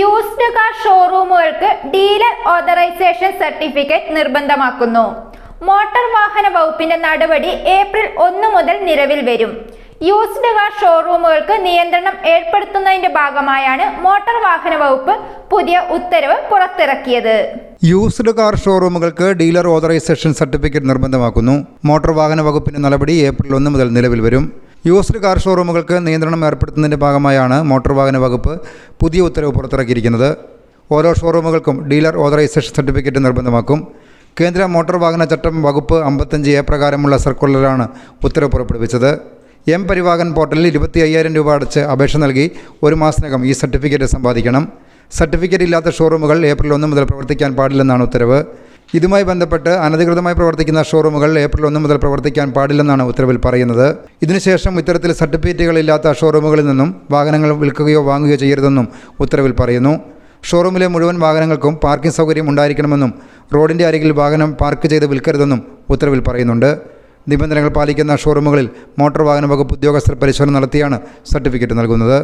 Used car ഷോറൂമുകൾക്ക് dealer authorisation certificate നിർബന്ധമാക്കുന്നു. Motor വാഹന വകുപ്പിന്റെ നടപടി ഏപ്രിൽ ഒന്ന് മുതൽ നിലവിൽ വരും. യൂസ്ഡ് കാർ ഷോറൂമുകൾക്ക് നിയന്ത്രണം ഏർപ്പെടുത്തുന്നതിന്റെ ഭാഗമായാണ് മോട്ടോർ വാഹന വകുപ്പ് പുതിയ ഉത്തരവ് പുറത്തിറക്കിയത്. യൂസ്ഡ് കാർ ഷോറൂമുകൾക്ക് ഡീലർ ഓതറൈസേഷൻ സർട്ടിഫിക്കറ്റ് നിർബന്ധമാക്കുന്നു. മോട്ടോർ വാഹന വകുപ്പിന്റെ നടപടി ഏപ്രിൽ ഒന്ന് മുതൽ നിലവിൽ വരും. യൂസ്ഡ് കാർ ഷോറൂമുകൾക്ക് നിയന്ത്രണം ഏർപ്പെടുത്തുന്നതിന്റെ ഭാഗമായാണ് മോട്ടോർ വാഹന വകുപ്പ് പുതിയ ഉത്തരവ് പുറത്തിറക്കിയിരിക്കുന്നത്. ഓരോ ഷോറൂമുകൾക്കും ഡീലർ ഓതറൈസേഷൻ സർട്ടിഫിക്കറ്റ് നിർബന്ധമാക്കും. കേന്ദ്ര മോട്ടോർ വാഹന ചട്ടം വകുപ്പ് അമ്പത്തഞ്ച് എ പ്രകാരമുള്ള സർക്കുലറാണ് ഉത്തരവ് പുറപ്പെടുവിച്ചത്. എം പരിവാഹൻ പോർട്ടലിൽ ഇരുപത്തി അയ്യായിരം രൂപ അടച്ച് അപേക്ഷ നൽകി ഒരു മാസത്തിനകം ഈ സർട്ടിഫിക്കറ്റ് സമ്പാദിക്കണം. സർട്ടിഫിക്കറ്റ് ഇല്ലാത്ത ഷോറൂമുകൾ ഏപ്രിൽ ഒന്ന് മുതൽ പ്രവർത്തിക്കാൻ പാടില്ലെന്നാണ് ഉത്തരവ്. ഇതുമായി ബന്ധപ്പെട്ട് അനധികൃതമായി പ്രവർത്തിക്കുന്ന ഷോറൂമുകൾ ഏപ്രിൽ ഒന്ന് മുതൽ പ്രവർത്തിക്കാൻ പാടില്ലെന്നാണ് ഉത്തരവിൽ പറയുന്നത്. ഇതിനുശേഷം ഇത്തരത്തിൽ സർട്ടിഫിക്കറ്റുകൾ ഇല്ലാത്ത ഷോറൂമുകളിൽ നിന്നും വാഹനങ്ങൾ വിൽക്കുകയോ വാങ്ങുകയോ ചെയ്യരുതെന്നും ഉത്തരവിൽ പറയുന്നു. ഷോറൂമിലെ മുഴുവൻ വാഹനങ്ങൾക്കും പാർക്കിംഗ് സൗകര്യം ഉണ്ടായിരിക്കണമെന്നും റോഡിന്റെ അരികിൽ വാഹനം പാർക്ക് ചെയ്ത് വിൽക്കരുതെന്നും ഉത്തരവിൽ പറയുന്നുണ്ട്. നിബന്ധനകൾ പാലിക്കുന്ന ഷോറൂമുകളിൽ മോട്ടോർ വാഹന വകുപ്പ് ഉദ്യോഗസ്ഥർ പരിശോധന നടത്തിയാണ് സർട്ടിഫിക്കറ്റ് നൽകുന്നത്.